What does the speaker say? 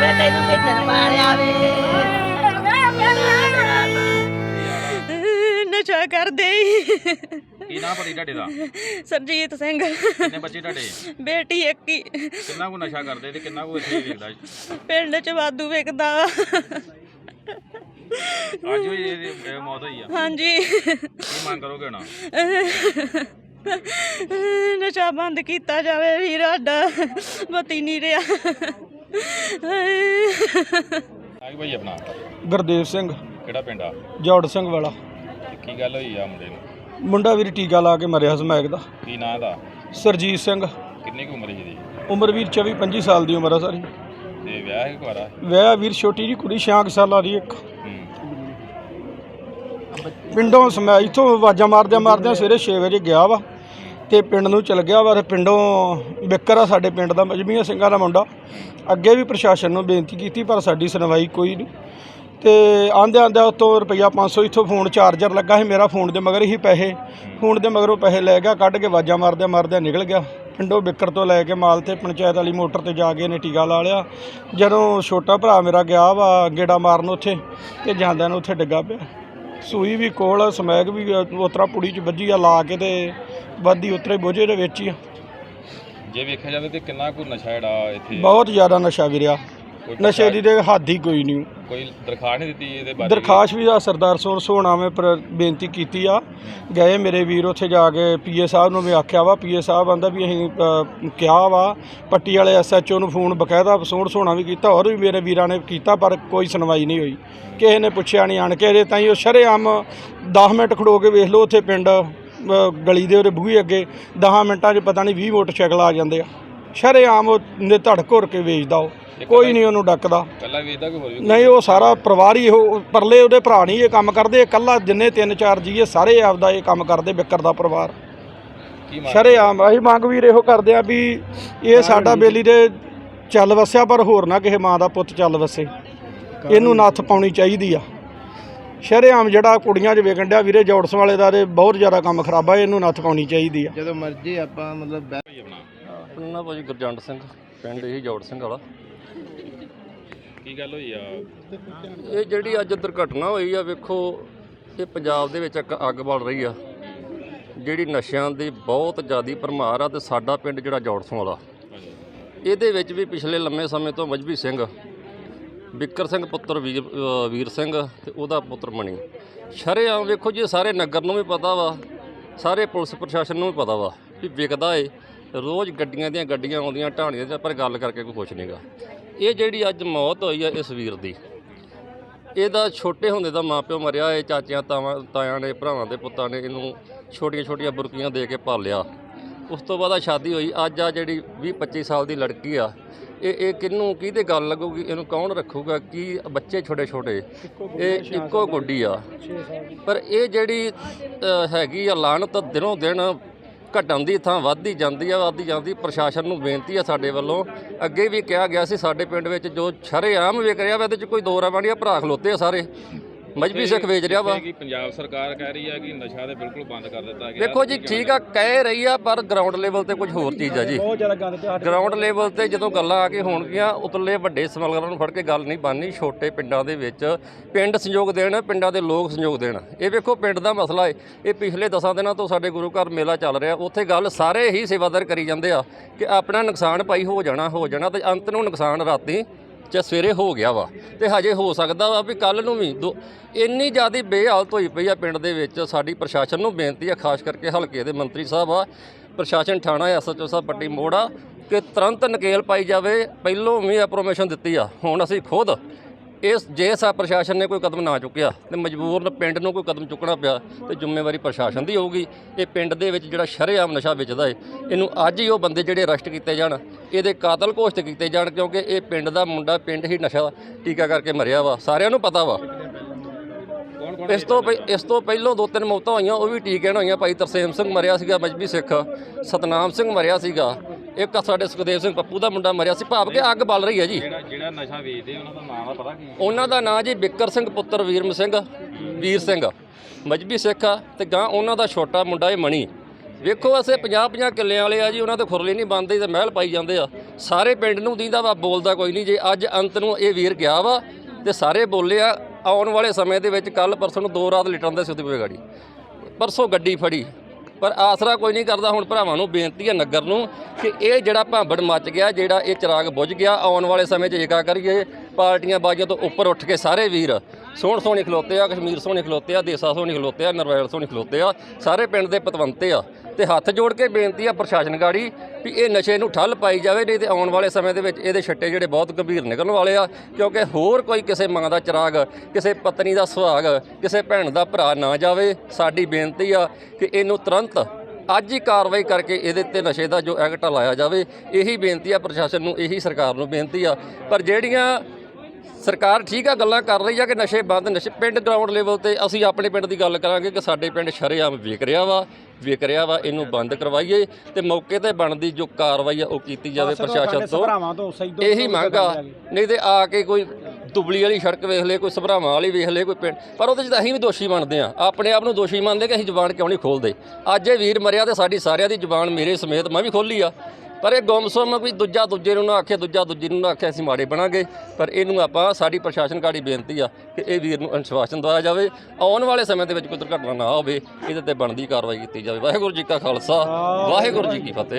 ਮੈਂ ਤੈਨੂੰ ਕਿੱਥੇ ਮਾਰਿਆ ਵੇ ਨਸ਼ਾ ਕਰਦੇ ਈ। ਕੀ ਨਾਮ ਪਤੀ ਤੁਹਾਡੇ ਦਾ? ਸਰਜੀਤ ਸਿੰਘ। ਕਿੰਨੇ ਬੱਚੇ ਤੁਹਾਡੇ? ਬੇਟੀ ਇੱਕ ਹੀ। ਕਿੰਨਾ ਕੁ ਨਸ਼ਾ ਕਰਦੇ ਤੇ ਕਿੰਨਾ ਕੁ ਇੱਥੇ ਵੇਖਦਾ? ਪਿੰਡ ਚ ਵਾਧੂ ਵਿਕਦਾ ਵਾ। ਅੱਜ ਵੀ ਇਹਦੀ ਇਹ ਮੌਤ ਹੋਈ ਆ। ਹਾਂਜੀ। ਕੀ ਮੰਗ ਕਰੋਗੇ ਹੁਣ? ਨਸ਼ਾ ਬੰਦ ਕੀਤਾ ਜਾਵੇ ਵੀਰ ਸਾਡਾ। ਬਤੀ ਨਹੀਂ ਰਿਹਾ। ਆਈ ਭਾਈ ਆਪਣਾ। ਗੁਰਦੇਵ ਸਿੰਘ। ਕਿਹੜਾ ਪਿੰਡ ਆ? ਜੋੜ ਸਿੰਘ ਵਾਲਾ। ਕੀ ਗੱਲ ਹੋਈ ਆ ਮੁੰਡੇ ਨੂੰ? ਮੁੰਡਾ ਵੀਰ ਟੀਕਾ ਲਾ ਕੇ ਮਰਿਆ ਸਮੈਕ ਦਾ। ਕੀ ਨਾਂ ਦਾ? ਸਰਜੀਤ ਸਿੰਘ। ਕਿੰਨੀ ਕੁ ਉਮਰ ਸੀ ਇਹਦੀ? ਉਮਰ ਵੀਰ 24 25 ਸਾਲ ਦੀ ਉਮਰ ਆ ਸਾਰੀ। ਤੇ ਵਿਆਹ ਹੈ ਕੁਆਰਾ ਵਿਆਹ ਵੀਰ ਛੋਟੀ ਜੀ ਕੁੜੀ 6 ਸਾਲਾਂ ਦੀ ਇੱਕ। ਹੂੰ। ਪਿੰਡੋਂ ਸਮੈ ਇਥੋਂ ਆਵਾਜ਼ਾਂ ਮਾਰਦਿਆਂ ਮਾਰਦਿਆਂ ਸਵੇਰੇ 6 ਵਜੇ ਗਿਆ ਵਾ ਤੇ ਪਿੰਡ ਨੂੰ ਚਲ ਗਿਆ ਵਾ ਤੇ ਪਿੰਡੋਂ ਬਿੱਕਰ ਆ ਸਾਡੇ ਪਿੰਡ ਦਾ ਮਜਮੀਆਂ ਸਿੰਘਾਂ ਦਾ ਮੁੰਡਾ। ਅੱਗੇ ਵੀ ਪ੍ਰਸ਼ਾਸਨ ਨੂੰ ਬੇਨਤੀ ਕੀਤੀ ਪਰ ਸਾਡੀ ਸੁਣਵਾਈ ਕੋਈ ਨਹੀਂ। ਤੇ ਆਂਦੇ ਆਂਦੇ ਉਤੋਂ ਰੁਪਈਆ 500 ਇਥੋਂ ਫੋਨ ਚਾਰਜਰ ਲੱਗਾ ਸੀ ਮੇਰਾ ਫੋਨ ਦੇ ਮਗਰ ਹੀ ਪੈਸੇ। ਫੋਨ ਦੇ ਮਗਰੋਂ ਪੈਸੇ ਲੈ ਗਿਆ ਕੱਢ ਕੇ ਆਵਾਜ਼ਾਂ ਮਾਰਦਿਆਂ ਮਾਰਦਿਆਂ ਨਿਕਲ ਗਿਆ। ਪਿੰਡੋਂ ਬਿੱਕਰ ਤੋਂ ਲੈ ਕੇ ਮਾਲ ਤੇ ਪੰਚਾਇਤ ਵਾਲੀ ਮੋਟਰ ਤੇ ਜਾ ਕੇ ਇਹਨੇ ਟੀਕਾ ਲਾ ਲਿਆ। ਜਦੋਂ ਛੋਟਾ ਭਰਾ ਮੇਰਾ ਗਿਆ ਵਾ ਗੇੜਾ ਮਾਰਨ ਉੱਥੇ ਤੇ ਜਾਂਦਿਆਂ ਨੂੰ ਉੱਥੇ ਡਿੱਗਾ ਪਿਆ। ਸੂਈ ਵੀ ਕੋਲ ਸਮੈਕ ਵੀ ਉਤਰਾ ਪੁੜੀ ਚ ਵੱਜੀ ਆ ਲਾ ਕੇ ਤੇ ਵੱਧੀ ਉਤਰੇ ਬੋਝੇ ਦੇ ਵਿੱਚ ਹੀ ਆ। ਜੇ ਵੇਖਿਆ ਜਾਵੇ ਤੇ ਕਿੰਨਾ ਕੁ ਨਸ਼ਾ ਜਿਹੜਾ ਇੱਥੇ ਬਹੁਤ ਜ਼ਿਆਦਾ ਨਸ਼ਾ ਵਿਰਿਆ। ਕੋਈ ਨਸ਼ੇ ਦੀ ਤੇ ਹੱਦ ਹੀ ਕੋਈ ਨਹੀਂ। ਕੋਈ ਦਰਖਾਸਤ ਨਹੀਂ ਦਿੱਤੀ ਇਹਦੇ ਬਾਰੇ? ਦਰਖਾਸਤ ਵੀ ਆ ਸਰਦਾਰ ਸੋਹਣ ਸੋਹਣਾ ਮੈਂ ਪਰ ਬੇਨਤੀ ਕੀਤੀ ਆ। ਗਏ ਮੇਰੇ ਵੀਰ ਉੱਥੇ ਜਾ ਕੇ ਪੀਏ ਸਾਹਿਬ ਨੂੰ ਵੀ ਆਖਿਆ ਵਾ ਪੀਏ ਸਾਹਿਬ ਆਂਦਾ ਵੀ ਅਸੀਂ ਅ, ਕਿਹਾ ਵਾ ਪੱਟੀ ਵਾਲੇ ਐਸਐਚਓ ਨੂੰ ਫੋਨ ਬਕਾਇਦਾ ਸੋਹਣ ਸੋਹਣਾ ਵੀ ਕੀਤਾ ਹੋਰ ਵੀ ਮੇਰੇ ਵੀਰਾਂ ਨੇ ਕੀਤਾ ਪਰ ਕੋਈ ਸੁਣਵਾਈ ਨਹੀਂ ਹੋਈ। ਕਿਸੇ ਨੇ ਪੁੱਛਿਆ ਨਹੀਂ ਆਣ ਕੇ ਇਹਦੇ ਤਾਈਂ ਉਹ ਸ਼ਰੇਆਮ 10 ਮਿੰਟ ਖੜੋ ਕੇ ਵੇਖ ਲਓ ਉੱਥੇ ਪਿੰਡ ਅ, ਗਲੀ ਦੇ ਉਹਦੇ ਬੂਹੇ ਅੱਗੇ 10 ਮਿੰਟਾਂ 'ਚ ਪਤਾ ਨਹੀਂ 20 ਮੋਟਰਸਾਈਕਲ ਆ ਜਾਂਦੇ ਆ। ਸ਼ਰੇਆਮ ਉਹ ਨੇ ਧੜ ਘੁਰ ਕੇ ਵੇਚਦਾ ਉਹ। ਕੋਈ ਨਹੀਂ ਉਹਨੂੰ ਡੱਕਦਾ। ਕੱਲਾ ਵੇਚਦਾ ਕੋਈ ਹੋਰ ਵੀ ਨਹੀਂ ਉਹ ਸਾਰਾ ਪਰਿਵਾਰ ਹੀ ਉਹ ਪਰਲੇ ਉਹਦੇ ਭਰਾ ਨਹੀਂ ਇਹ ਕੰਮ ਕਰਦੇ। ਇਕੱਲਾ ਜਿੰਨੇ ਤਿੰਨ ਚਾਰ ਜੀਏ ਸਾਰੇ ਆਪਦਾ ਇਹ ਕੰਮ ਕਰਦੇ ਬਿੱਕਰ ਦਾ ਪਰਿਵਾਰ। ਕੀ ਮੰਗ? ਸ਼ਰੇਆਮ ਅਸੀਂ ਮੰਗ ਵੀਰ ਇਹੋ ਕਰਦੇ ਆ ਵੀ ਇਹ ਸਾਡਾ ਬੇਲੀ ਦੇ ਚੱਲ ਵਸਿਆ ਪਰ ਹੋਰ ਨਾ ਕਿਸੇ ਮਾਂ ਦਾ ਪੁੱਤ ਚੱਲ ਵਸੇ। ਇਹਨੂੰ ਨੱਥ ਪਾਉਣੀ ਚਾਹੀਦੀ ਆ। ਸ਼ਰੇਆਮ ਜਿਹੜਾ ਕੁੜੀਆਂ 'ਚ ਵੇਖਣ ਡਿਆ ਵੀਰੇ ਜੋੜਸ ਵਾਲੇ ਦਾ ਤੇ ਬਹੁਤ ਜ਼ਿਆਦਾ ਕੰਮ ਖਰਾਬ ਆ ਇਹਨੂੰ ਨੱਥ ਪਾਉਣੀ ਚਾਹੀਦੀ ਆ। ਜਦੋਂ ਮਰਜ਼ੀ ਆਪਾਂ ਮਤਲਬ ਬਹਿ- ਨਾ ਭਾਜੀ ਗੁਰਜੰਟ ਸਿੰਘ ਪਿੰਡ ਇਹੀ ਜੋੜ ਸਿੰਘ ਵਾਲਾ। ਕੀ ਗੱਲ ਹੋਈ ਆ? ਇਹ ਜਿਹੜੀ ਅੱਜ ਦੁਰਘਟਨਾ ਹੋਈ ਆ ਵੇਖੋ ਇਹ ਪੰਜਾਬ ਦੇ ਵਿੱਚ ਇੱਕ ਅੱਗ ਬਲ ਰਹੀ ਆ। ਜਿਹੜੀ ਨਸ਼ਿਆਂ ਦੀ ਬਹੁਤ ਜ਼ਿਆਦੀ ਭਰਮਾਰ ਆ ਤੇ ਸਾਡਾ ਪਿੰਡ ਜਿਹੜਾ ਜੋੜਸੋਂ ਵਾਲਾ। ਇਹਦੇ ਵਿੱਚ ਵੀ ਪਿਛਲੇ ਲੰਮੇ ਸਮੇਂ ਤੋਂ ਮਜਬੀ ਸਿੰਘ ਬਿੱਕਰ ਸਿੰਘ ਪੁੱਤਰ ਵੀਰ ਵੀਰ ਸਿੰਘ ਤੇ ਉਹਦਾ ਪੁੱਤਰ ਮਣੀ ਸ਼ਰੇਆਮ ਵੇਖੋ ਜੀ ਸਾਰੇ ਨਗਰ ਨੂੰ ਵੀ ਪਤਾ ਵਾ, ਸਾਰੇ ਪੁਲਿਸ ਪ੍ਰਸ਼ਾਸਨ ਨੂੰ ਵੀ ਪਤਾ ਵਾ ਵੀ ਵਿਕਦਾ ਏ। ਰੋਜ਼ ਗੱਡੀਆਂ ਦੀਆਂ ਗੱਡੀਆਂ ਆਉਂਦੀਆਂ, ਢਾਣੀਆਂ 'ਚ ਪਰ ਗੱਲ ਕਰਕੇ ਕੋਈ ਖੁਸ਼ ਨਹੀਂਗਾ ਇਹ ਜਿਹੜੀ ਅੱਜ ਮੌਤ ਹੋਈ ਆ ਇਸ ਵੀਰ ਦੀ, ਇਹਦਾ ਛੋਟੇ ਹੁੰਦੇ ਦਾ ਮਾਪਿਓ ਮਰਿਆ ਏ ਚਾਚਿਆਂ ਤਾਵਾਂ, ਤਾਇਆਂ ਨੇ ਭਰਾਵਾਂ ਦੇ ਪੁੱਤਾਂ ਨੇ ਇਹਨੂੰ ਛੋਟੀਆਂ ਛੋਟੀਆਂ ਬੁਰਕੀਆਂ ਦੇ ਕੇ ਪਾਲਿਆ। ਉਸ ਤੋਂ ਬਾਅਦ ਆ ਸ਼ਾਦੀ ਹੋਈ, ਅੱਜ ਆ ਜਿਹੜੀ 20 25 ਸਾਲ ਦੀ ਲੜਕੀ ਆ ਇਹ ਇਹ ਕਿਹਨੂੰ ਕਿਹਦੇ ਗੱਲ ਲੱਗੂਗੀ? ਇਹਨੂੰ ਕੌਣ ਰੱਖੂਗਾ? ਕੀ ਬੱਚੇ ਛੋਟੇ ਛੋਟੇ? ਇਹ ਇੱਕੋ ਗੁੱਡੀ ਆ। ਪਰ ਇਹ ਜਿਹੜੀ ਅ, ਹੈਗੀ ਆ ਲਾਹਨਤ ਦਿਨੋਂ ਦਿਨ ਘਟਣ ਦੀ ਥਾਂ ਵੱਧਦੀ ਜਾਂਦੀ ਆ ਵੱਧਦੀ ਜਾਂਦੀ ਪ੍ਰਸ਼ਾਸਨ ਨੂੰ ਬੇਨਤੀ ਆ ਸਾਡੇ ਵੱਲੋਂ। ਅੱਗੇ ਵੀ ਕਿਹਾ ਗਿਆ ਸੀ ਸਾਡੇ ਪਿੰਡ ਵਿੱਚ ਜੋ ਸ਼ਰੇਆਮ ਵਿਕ ਰਿਹਾ ਵਾ ਇਹਦੇ ਚ ਕੋਈ ਦੋ ਰਵਾਂਡੀਆਂ ਭਰਾ ਖਲੋਤੇ ਆ ਸਾਰੇ। ਮਜਬੀ ਸਿੱਖ ਵੇਚ ਰਿਹਾ ਵਾ। ਕਿ ਪੰਜਾਬ ਸਰਕਾਰ ਕਹਿ ਰਹੀ ਆ ਕਿ ਨਸ਼ਾ ਤੇ ਬਿਲਕੁਲ ਬੰਦ ਕਰ ਦਿੱਤਾ ਗਿਆ। ਦੇਖੋ ਜੀ ਠੀਕ ਆ ਕਹਿ ਰਹੀ ਆ ਪਰ ਗਰਾਊਂਡ ਲੈਵਲ ਤੇ ਕੁਝ ਹੋਰ ਚੀਜ਼ ਆ ਜੀ। ਬਹੁਤ ਜ਼ਿਆਦਾ ਗੰਦ ਤੇ ਗਰਾਊਂਡ ਲੈਵਲ ਤੇ ਜਦੋਂ ਗੱਲਾਂ ਆ ਕੇ ਹੋਣਗੀਆਂ ਉਤਲੇ ਵੱਡੇ ਸਮਗਲਰਾਂ ਨੂੰ ਫੜ ਕੇ ਗੱਲ ਨਹੀਂ ਬਣਨੀ ਛੋਟੇ ਪਿੰਡਾਂ ਦੇ ਵਿੱਚ ਪਿੰਡ ਸੰਯੋਗ ਦੇਣ ਪਿੰਡਾਂ ਦੇ ਲੋਕ ਸੰਯੋਗ ਦੇਣ। ਇਹ ਵੇਖੋ ਪਿੰਡ ਦਾ ਮਸਲਾ ਏ। ਇਹ ਪਿਛਲੇ 10 ਦਿਨਾਂ ਤੋਂ ਸਾਡੇ ਗੁਰੂ ਘਰ ਮੇਲਾ ਚੱਲ ਰਿਹਾ। ਉੱਥੇ ਗੱਲ ਸਾਰੇ ਹੀ ਸੇਵਾਦਾਰ ਕਰੀ ਜਾਂਦੇ ਆ ਕਿ ਆਪਣਾ ਨੁਕਸਾਨ ਭਾਈ ਹੋ ਜਾਣਾ ਹੋ ਜਾਣਾ ਤੇ ਅੰਤ ਨੂੰ ਨੁਕਸਾਨ ਰਾਤੀ ਜਾਂ ਸਵੇਰੇ ਹੋ ਗਿਆ ਵਾ, ਤੇ ਹਜੇ ਹੋ ਸਕਦਾ ਵਾ ਵੀ ਕੱਲ ਨੂੰ ਵੀ। ਦੋ- ਇੰਨੀ ਜ਼ਿਆਦਾ ਬੇਹਾਲਤ ਹੋਈ ਪਈ ਆ ਪਿੰਡ ਦੇ ਵਿੱਚ, ਸਾਡੀ ਪ੍ਰਸ਼ਾਸਨ ਨੂੰ ਬੇਨਤੀ ਆ, ਖਾਸ ਕਰਕੇ ਹਲਕੇ ਦੇ ਮੰਤਰੀ ਸਾਹਿਬ ਆ, ਪ੍ਰਸ਼ਾਸਨ ਥਾਣਾ ਐਸਐਚਓ ਸਾਹਿਬ ਪੱਟੀ ਮੋੜ ਆ, ਕਿ ਤੁਰੰਤ ਨਕੇਲ ਪਾਈ ਜਾਵੇ, ਪਹਿਲੋਂ ਵੀ ਅਪਰੋਮੇਸ਼ਨ ਦਿੱਤੀ ਆ, ਹੁਣ ਅਸੀਂ ਖੁਦ ਇਸ ਜੇ ਸਾ ਪ੍ਰਸ਼ਾਸਨ ਨੇ ਕੋਈ ਕਦਮ ਨਾ ਚੁੱਕਿਆ ਤੇ ਮਜਬੂਰਨ ਪਿੰਡ ਨੂੰ ਕੋਈ ਕਦਮ ਚੁੱਕਣਾ ਪਿਆ ਤੇ ਜ਼ਿੰਮੇਵਾਰੀ ਪ੍ਰਸ਼ਾਸਨ ਦੀ ਹੋਊਗੀ। ਇਹ ਪਿੰਡ ਦੇ ਵਿੱਚ ਜਿਹੜਾ ਸ਼ਰੇਆਮ ਨਸ਼ਾ ਵੇਚਦਾ ਏ, ਇਹਨੂੰ ਅੱਜ ਹੀ ਉਹ ਬੰਦੇ ਜਿਹੜੇ ਅਰੈਸਟ ਕੀਤੇ ਜਾਣ, ਇਹਦੇ ਕਾਤਲ ਘੋਸ਼ਿਤ ਕੀਤੇ ਜਾਣ ਕਿਉਂਕਿ ਇਹ ਪਿੰਡ ਦਾ ਮੁੰਡਾ, ਪਿੰਡ ਹੀ ਨਸ਼ਾ ਟੀਕਾ ਕਰਕੇ ਮਰਿਆ ਵਾ। ਸਾਰਿਆਂ ਨੂੰ ਪਤਾ ਵਾ। ਇਸ ਤੋਂ ਪਹਿ- ਇਸ ਤੋਂ ਪਹਿਲਾਂ ਦੋ ਤਿੰਨ ਮੌਤਾਂ ਹੋਈਆਂ, ਉਹ ਵੀ ਟੀਕੇ ਨਾਲ ਹੋਈਆਂ। ਭਾਈ ਤਰਸੇਮ ਸਿੰਘ ਮਰਿਆ ਸੀਗਾ, ਮਜਬੀ ਸਿੱਖ। ਸਤਨਾਮ ਸਿੰਘ ਮਰਿਆ ਸੀਗਾ। ਇੱਕ ਸਾਡੇ ਸੁਖਦੇਵ ਸਿੰਘ ਪੱਪੂ ਦਾ ਮੁੰਡਾ ਮਰਿਆ ਸੀ ਭਾਵ ਕਿ ਅੱਗ ਬਲ ਰਹੀ ਹੈ ਜੀ। ਜਿਹੜਾ ਜਿਹੜਾ ਨਸ਼ਾ ਵੇਚਦੇ ਉਹਨਾਂ ਦਾ ਨਾਮ ਦਾ ਪਤਾ ਕੀ ਉਹਨਾਂ ਦਾ ਨਾਂ ਜੀ ਬਿੱਕਰ ਸਿੰਘ ਪੁੱਤਰ ਵੀਰਮ ਸਿੰਘ ਵੀਰ ਸਿੰਘ। ਮਜਬੀ ਸਿੱਖ ਆ ਤੇ ਗਾਂ ਉਹਨਾਂ ਦਾ ਛੋਟਾ ਮੁੰਡਾ ਇਹ ਮਣੀ। ਵੇਖੋ ਅਸੀਂ 50 50 ਕਿੱਲਿਆਂ ਵਾਲੇ ਆ ਜੀ ਉਹਨਾਂ ਤੇ ਖੁਰਲੀ ਨਹੀਂ ਬੰਦੇ ਤੇ ਮਹਿਲ ਪਾਈ ਜਾਂਦੇ ਆ। ਸਾਰੇ ਪਿੰਡ ਨੂੰ ਦੀਂਦਾ ਵਾ ਬੋਲਦਾ ਕੋਈ ਨਹੀਂ। ਜੇ ਅੱਜ ਅੰਤ ਨੂੰ ਇਹ ਵੀਰ ਗਿਆ ਵਾ ਤੇ ਸਾਰੇ ਬੋਲੇ ਆ ਆਉਣ ਵਾਲੇ ਸਮੇਂ ਦੇ ਵਿੱਚ ਕੱਲ ਪਰਸੋਂ ਨੂੰ ਦੋ ਰਾਤ ਲਿਟਣ ਦੇ ਸਿੱਧੀ ਪਵੇ ਗਾੜੀ। ਪਰਸੋਂ ਗੱਡੀ ਫੜੀ। ਪਰ ਆਸਰਾ ਕੋਈ ਨਹੀਂ ਕਰਦਾ। ਹੁਣ ਭਰਾਵਾਂ ਨੂੰ ਬੇਨਤੀ ਹੈ ਨਗਰ ਨੂੰ ਕਿ ਇਹ ਜਿਹੜਾ ਭਾਂਬੜ ਮੱਚ ਗਿਆ, ਜਿਹੜਾ ਇਹ ਚਿਰਾਗ ਬੁਝ ਗਿਆ, ਆਉਣ ਵਾਲੇ ਸਮੇਂ 'ਚ ਏਕਾ ਕਰੀਏ। ਪਾਰਟੀਆਂ ਬਾਜੀਆਂ ਤੋਂ ਉੱਪਰ ਉੱਠ ਕੇ ਸਾਰੇ ਵੀਰ ਸੋਹਣ ਸੋਹਣੇ ਖਲੋਤੇ ਆ, ਕਸ਼ਮੀਰ ਸੋਹਣੇ ਖਲੋਤੇ ਆ, ਦੇਸਾ ਸੋਹਣੇ ਖਲੋਤੇ ਆ, ਨਰਵੈਲ ਸੋਹਣੇ ਖਲੋਤੇ ਆ, ਸਾਰੇ ਪਿੰਡ ਦੇ ਪਤਵੰਤੇ ਆ। ਤੇ ਹੱਥ ਜੋੜ ਕੇ ਬੇਨਤੀ ਆ ਪ੍ਰਸ਼ਾਸਨ ਗਾੜੀ ਵੀ ਇਹ ਨਸ਼ੇ ਨੂੰ ਠੱਲ ਪਾਈ ਜਾਵੇ, ਨਹੀਂ ਤੇ ਆਉਣ ਵਾਲੇ ਸਮੇਂ ਦੇ ਵਿੱਚ ਇਹਦੇ ਛੱਟੇ ਜਿਹੜੇ ਬਹੁਤ ਗੰਭੀਰ ਨਿਕਲਣ ਵਾਲੇ ਆ, ਕਿਉਂਕਿ ਹੋਰ ਕੋਈ ਕਿਸੇ ਮਾਂ ਦਾ ਚਿਰਾਗ, ਕਿਸੇ ਪਤਨੀ ਦਾ ਸੁਹਾਗ, ਕਿਸੇ ਭੈਣ ਦਾ ਭਰਾ ਨਾ ਜਾਵੇ। ਸਾਡੀ ਬੇਨਤੀ ਆ ਕਿ ਇਹਨੂੰ ਤੁਰੰਤ ਅੱਜ ਹੀ ਕਾਰਵਾਈ ਕਰਕੇ ਇਹਦੇ ਤੇ ਨਸ਼ੇ ਦਾ ਜੋ ਐਕਟ ਲਾਇਆ ਜਾਵੇ, ਇਹੀ ਬੇਨਤੀ ਆ ਪ੍ਰਸ਼ਾਸਨ ਨੂੰ, ਇਹੀ ਸਰਕਾਰ ਨੂੰ ਬੇਨਤੀ ਆ। ਪਰ ਜਿਹੜੀਆਂ ਸਰਕਾਰ ਠੀਕ ਆ ਗੱਲਾਂ ਕਰ ਰਹੀ ਆ ਕਿ ਨਸ਼ੇ ਬੰਦ ਨਸ਼ੇ ਪਿੰਡ ਗਰਾਊਂਡ ਲੈਵਲ ਤੇ ਅਸੀਂ ਆਪਣੇ ਪਿੰਡ ਦੀ ਗੱਲ ਕਰਾਂਗੇ ਕਿ ਸਾਡੇ ਪਿੰਡ ਸ਼ਰੇਆਮ ਵਿਕ ਰਿਹਾ ਵਾ ਵਿਕ ਰਿਹਾ ਵਾ ਇਹਨੂੰ ਬੰਦ ਕਰਵਾਈਏ ਤੇ ਮੌਕੇ ਤੇ ਬਣਦੀ ਜੋ ਕਾਰਵਾਈ ਆ ਉਹ ਕੀਤੀ ਜਾਵੇ ਪ੍ਰਸ਼ਾਸਨ ਤੋਂ। ਇਹੀ ਮੰਗ ਆ ਨਹੀਂ ਤੇ ਆ ਕੇ ਕੋਈ ਦੁਬਲੀ ਵਾਲੀ ਸੜਕ ਵੇਖ ਲੇ ਕੋਈ ਸਭਰਾਵਾਂ ਵਾਲੀ ਵੇਖ ਲੇ ਕੋਈ ਪਿੰਡ ਪਰ ਉਹਦੇ 'ਚ ਤਾਂ ਅਸੀਂ ਵੀ ਦੋਸ਼ੀ ਬਣਦੇ ਆ ਆਪਣੇ ਆਪ ਨੂੰ ਦੋਸ਼ੀ ਮੰਨਦੇ ਕਿ ਅਸੀਂ ਜ਼ੁਬਾਨ ਕਿਉਂ ਨਹੀਂ ਖੋਲਦੇ? ਅੱਜ ਇਹ ਵੀਰ ਮਰਿਆ ਤੇ ਸਾਡੀ ਸਾਰਿਆਂ ਦੀ ਜ਼ੁਬਾਨ ਮੇਰੇ ਸਮੇਤ ਮੈਂ ਵੀ ਖੋਲੀ ਆ। ਪਰ ਇਹ ਗੁੰਮਸੁੰਮ ਵੀ ਦੂਜਾ ਦੂਜੇ ਨੂੰ ਨਾ ਆਖੇ, ਦੂਜਾ ਦੂਜੇ ਨੂੰ ਨਾ ਆਖੇ ਅਸੀਂ ਮਾੜੇ ਬਣਾਂਗੇ। ਪਰ ਇਹਨੂੰ ਆਪਾਂ ਸਾਡੀ ਪ੍ਰਸ਼ਾਸਨ ਗਾੜੀ ਬੇਨਤੀ ਆ ਕਿ ਇਹ ਵੀਰ ਨੂੰ ਅਨੁਸ਼ਵਾਸਨ ਦਵਾਇਆ ਜਾਵੇ। ਆਉਣ ਵਾਲੇ ਸਮੇਂ ਦੇ ਵਿੱਚ ਕੋਈ ਦੁਰਘਟਨਾ ਨਾ ਹੋਵੇ, ਇਹਦੇ ਤੇ ਬਣਦੀ ਕਾਰਵਾਈ ਕੀਤੀ ਜਾਵੇ। ਵਾਹਿਗੁਰੂ ਜੀ ਕਾ ਖਾਲਸਾ, ਵਾਹਿਗੁਰੂ ਜੀ ਕੀ ਫਤਿਹ।